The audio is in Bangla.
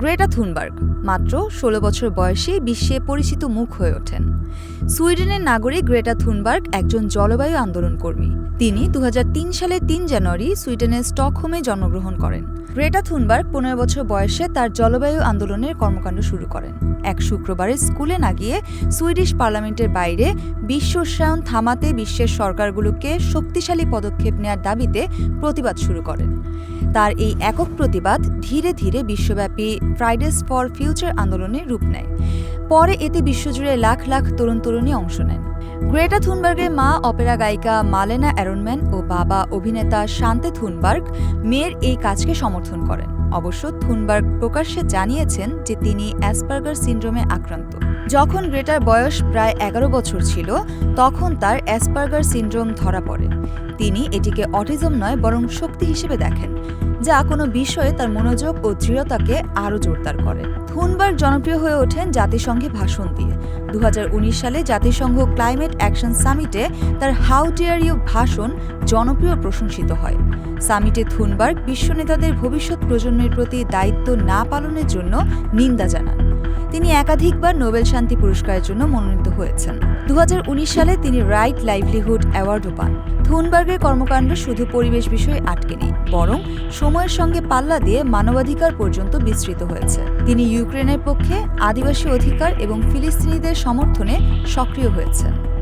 গ্রেটা থুনবার্গ, মাত্র ষোলো বছর বয়সে বিশ্বে পরিচিত মুখ হয়ে ওঠেন। সুইডেনের নাগরিক গ্রেটা থুনবার্গ একজন জলবায়ু আন্দোলন কর্মী। তিনি দু হাজার তিন সালের তিন জানুয়ারি সুইডেনের স্টকহোমে জন্মগ্রহণ করেন। গ্রেটা থুনবার্গ পনেরো বছর বয়সে তার জলবায়ু আন্দোলনের কর্মকাণ্ড শুরু করেন। এক শুক্রবারে স্কুলে না গিয়ে সুইডিশ পার্লামেন্টের বাইরে বিশ্ব থামাতে বিশ্বের সরকারগুলোকে শক্তিশালী পদক্ষেপ নেওয়ার দাবিতে প্রতিবাদ শুরু করেন। তার এই একক প্রতিবাদ ধীরে ধীরে বিশ্বব্যাপী ফ্রাইডেস ফর ফিউচার আন্দোলনে রূপ নেয়। পরে এতে বিশ্বজুড়ে লাখ লাখ তরুণ তরুণী অংশ নেন। গ্রেটা থুনবার্গের মা, অপেরা গায়িকা মালেনা অ্যারনম্যান ও বাবা অভিনেতা শান্তে থুনবার্গ মেয়ের এই কাজকে সমর্থন করেন। অবশ্য থুনবার্গ প্রকাশ্যে জানিয়েছেন যে তিনি অ্যাসপার্গার সিন্ড্রোমে আক্রান্ত। যখন গ্রেটার বয়স প্রায় এগারো বছর ছিল, তখন তার অ্যাসপার্গার সিন্ড্রোম ধরা পড়ে। তিনি এটিকে অটিজম নয়, বরং শক্তি হিসেবে দেখেন। যা কোনো বিষয়ে তার মনোযোগ ও দৃঢ়তাকে আরও জোরদার করে। থুনবার্গ জনপ্রিয় হয়ে ওঠেন জাতিসংঘে ভাষণ দিয়ে। দুহাজার উনিশ সালে জাতিসংঘ ক্লাইমেট অ্যাকশন সামিটে তার হাউ ডিয়ার ইউ ভাষণ জনপ্রিয় প্রশংসিত হয়। সামিটে থুনবার্গ বিশ্ব নেতাদের ভবিষ্যৎ প্রজন্মের প্রতি দায়িত্ব না পালনের জন্য নিন্দা জানান। তিনি একাধিকবার নোবেল শান্তি পুরস্কারের জন্য মনোনীত হয়েছেন। দু হাজার উনিশ সালে তিনি রাইট লাইভলিহুড অ্যাওয়ার্ডও পান। থুনবার্গের কর্মকাণ্ড শুধু পরিবেশ বিষয়ে আটকে নেই, বরং সময়ের সঙ্গে পাল্লা দিয়ে মানবাধিকার পর্যন্ত বিস্তৃত হয়েছে। তিনি ইউক্রেনের পক্ষে আদিবাসী অধিকার এবং ফিলিস্তিনিদের সমর্থনে সক্রিয় হয়েছেন।